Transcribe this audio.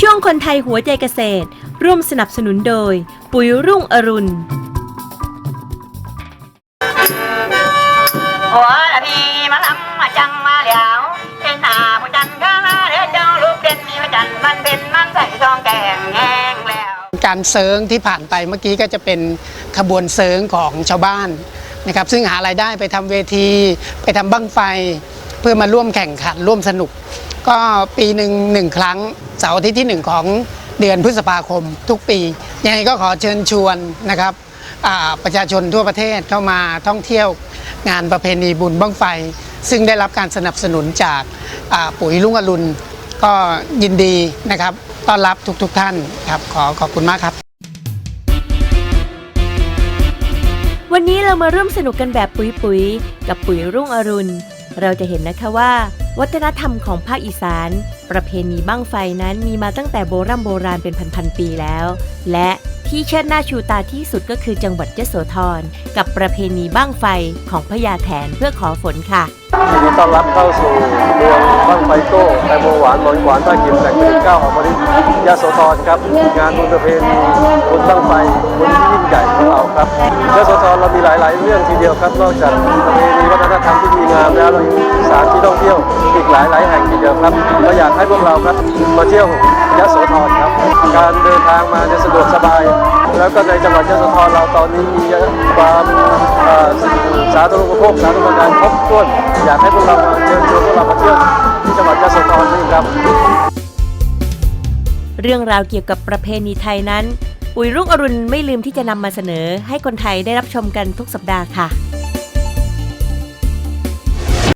ช่วงคนไทยหัวใจเกษตร ร่วมสนับสนุนโดย ปุ๋ยรุ่งอรุณ หัวละพีมาลำมาจังมาเหลียวเป็นหน้าผู้จันทร์ข้ามาเด้อเจ้าลูกเด่นมีมาจันทร์มันเป็นมันใส่ทองแกงแห้งแล้ว การเซิร์งที่ผ่านไปเมื่อกี้ก็จะเป็นขบวนเซิร์งของชาวบ้านนะครับซึ่งหารายได้ไปทำเวที ไปทำบั้งไฟ เพื่อมาร่วมแข่งขันร่วมสนุก ก็ปีหนึ่งหนึ่งครั้งเสาร์อาทิตย์ที่หนึ่งของเดือนพฤษภาคมทุกปี ยังไงก็ขอเชิญชวนนะครับประชาชนทั่วประเทศเข้ามาท่องเที่ยวงานประเพณีบุญบั้งไฟ ซึ่งได้รับการสนับสนุนจากปุ๋ยลุงอรุณก็ยินดีนะครับ ต้อนรับทุกๆทท่านครับขอขอบคุณมากครับ วันนี้เรามาร่วมสนุกกันแบบปุ๋ยๆ กับปุ๋ยรุ่งอรุณ เราจะเห็นนะคะว่า วัฒนธรรมของภาคอีสาน ประเพณีบั้งไฟนั้นมีมาตั้งแต่โบรโบราณเป็นพันๆปีแล้ว และที่เชิดหน้าชูตาที่สุดก็คือจังหวัดยโสธรกับประเพณีบั้งไฟของพญาแถนเพื่อขอฝนค่ะยินดีต้อนรับเข้าสู่ดวงบ้างไฟโก้แตโมหวานหมอนหวานต้าขิมแหล่งผลิตเก้าของบริษยาโสธรครับ งานบุญประเพณีบุญบ้างไฟบุญที่ยิ่งใหญ่ของเราครับยาโสธรเรามีหลาย ๆ เรื่องทีเดียวครับ นอกจากประเพณีวัฒนธรรมที่ดีงามแล้วเรายังมีสถานที่ท่องเที่ยว อีกหลายๆแห่งทีเดียวครับเราอยากให้พวกเราครับมาเที่ยวยาโสธรครับ การเดินทางมาจะสะดวกสบาย แล้วก็ในจังหวัดยะโสธรเราตอนนี้มีความสาธารณูปโภคสาธารณการครบถ้วน อยากให้พวกเรามาเชิญชวนพวกเรามาเที่ยวที่จังหวัดยะโสธรนี่ครับ เรื่องราวเกี่ยวกับประเพณีไทยนั้น ปุ๋ยรุ่งอรุณไม่ลืมที่จะนำมาเสนอให้คนไทยได้รับชมกันทุกสัปดาห์ค่ะ